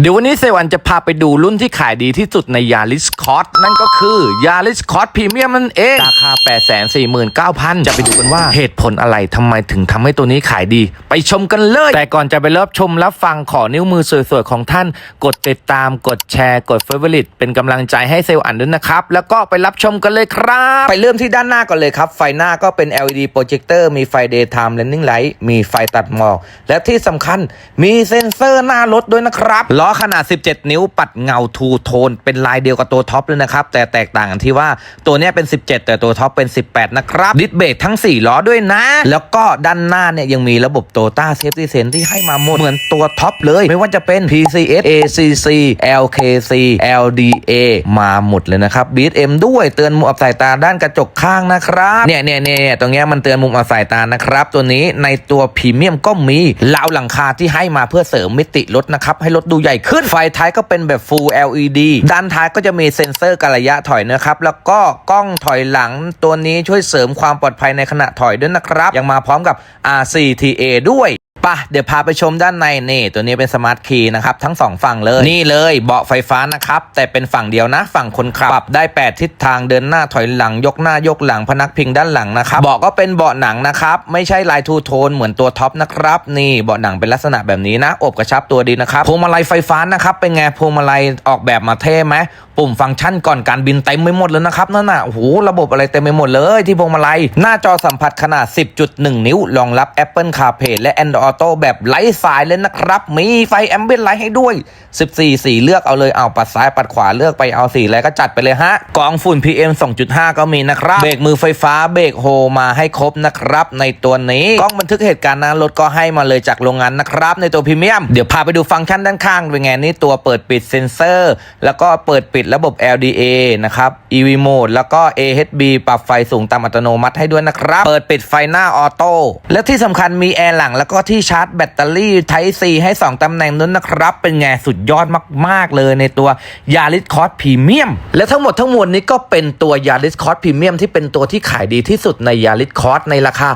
เดี๋ยววันนี้เซวันจะพาไปดูรุ่นที่ขายดีที่สุดในยาริสคอ t นั่นก็คือยาริสคอ t พรีเมียมนั่นเอง ราคา 849,000 จะไปดูกันว่าเหตุผลอะไรทำไมถึงทำให้ตัวนี้ขายดี ไปชมกันเลย แต่ก่อนจะไปริ่มชมรับฟังขอนิ้วมือสวยๆ ของท่าน กดติดตามกดแชร์กดเฟเวอร์ลิตเป็นกำลังใจให้เซลล์อันด้วยนะครับ แล้วก็ไปรับชมกันเลยครับ ไปเริ่มที่ด้านหน้าก่อนเลยครับ ไฟหน้าก็เป็น LED โปรเจคเตอร์มีไฟ daytime running light มีไฟตัดหมอก และที่สำคัญมีเซ็นเซอร์หน้ารถด้วยนะครับล้อขนาด 17 นิ้วปัดเงาทูโทน เป็นลายเดียวกับตัวท็อปเลยนะครับ แต่แตกต่างกันที่ว่าตัวเนี้ยเป็น 17 แต่ตัวท็อปเป็น 18 นะครับ ดิสเบรกทั้ง 4 ล้อด้วยนะ แล้วก็ด้านหน้าเนี่ยยังมีระบบโตต้าเซฟตี้เซนที่ให้มาหมดเหมือนตัวท็อปเลย ไม่ว่าจะเป็น PCS ACC LKC LDA มาหมดเลยนะครับ BSM ด้วยเตือนมุมอับสายตาด้านกระจกข้างนะครับเนี่ยเนี่ยเนี่ยตรงเนี้ยมันเตือนมุมอับสายตานะครับ ตัวนี้ในตัวพรีเมียมก็มีราวหลังคาที่ให้มาเพื่อเสริมมิติรถนะครับให้รถดูใหญ่ขึ้นไฟท้ายก็เป็นแบบ Full LED ด้านท้ายก็จะมีเซ็นเซอร์การระยะถอยนะครับ แล้วก็กล้องถอยหลังตัวนี้ช่วยเสริมความปลอดภัยในขณะถอยด้วยนะครับ ยังมาพร้อมกับ RCTA ด้วย ปะเดี๋ยวพาไปชมด้านในนี่ ตัวนี้เป็นสมาร์ทคีย์นะครับ ทั้งสองฝั่งเลย นี่เลยเบาะไฟฟ้านะครับ แต่เป็นฝั่งเดียวนะ ฝั่งคนขับปรับได้ 8 ทิศทางเดินหน้าถอยหลังยกหน้ายกหลังพนักพิงด้านหลังนะครับเบาะก็เป็นเบาะหนังนะครับ ไม่ใช่ลายทูโทนเหมือนตัวท็อปนะครับ นี่เบาะหนังเป็นลักษณะแบบนี้นะ อบกระชับตัวดีนะครับพวงมาลัยไฟฟ้านะครับเป็นไงพวงมาลัยออกแบบมาเท่ไหมปุ่มฟังก์ชันก่อนการบินเต็มไปหมดเลยนะครับนั่นน่ะโอ้โหระบบอะไรเต็มไปหมดเลยที่พวงมาลัยหน้าจอสัมผัสขนาด 10.1 นิ้วรองรับ Apple CarPlay และ Android Auto แบบไร้สายเลยนะครับ มีไฟแอมเบียนไลท์ให้ด้วย 14 สีเลือกเอาเลยเอาปัดซ้ายปัดขวาเลือกไปเอาสีอะไรก็จัดไปเลยฮะกองฝุ่น PM 2.5 ก็มีนะครับ เบรกมือไฟฟ้าเบรกโฮมาให้ครบนะครับ ในตัวนี้กล้องบันทึกเหตุการณ์หน้ารถก็ให้มาเลยจากโรงงานนะครับ ในตัวพรีเมียมเดี๋ยวพาไปดูฟังก์ชันด้านข้างเป็นไงนี่ตัวเปิดปิดเซ็นเซอร์ แล้วก็เปิดปิดระบบ LDA นะครับ EV Mode แล้วก็ AHB ปรับไฟสูงต่ำอัตโนมัติให้ด้วยนะครับ เปิดปิดไฟหน้าออโต้และที่สำคัญมีแอร์หลังแล้วก็ที่ชาร์จแบตเตอรี่ Type C ให้ 2 ตำแหน่งนั้นนะครับ เป็นไงสุดยอดมาก ๆ เลยในตัว Yaris Cross Premium และทั้งหมดทั้งมวลนี้ก็เป็นตัว Yaris Cross Premium ที่เป็นตัวที่ขายดีที่สุดใน Yaris Cross ในราคา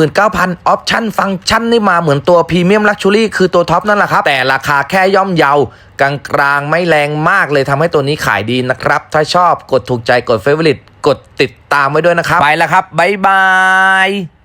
849,000 ออปชั่นฟังก์ชันนี่มาเหมือนตัว Premium Luxury คือตัวท็อปนั่นแหละครับ แต่ราคาแค่ย่อมเยากลางๆไม่แรงมากเลยทำให้ตัวนี้ขายดีนะครับ ถ้าชอบกดถูกใจกดเฟเวอร์ลิตกดติดตามไว้ด้วยนะครับ ไปแล้วครับ บ๊ายบาย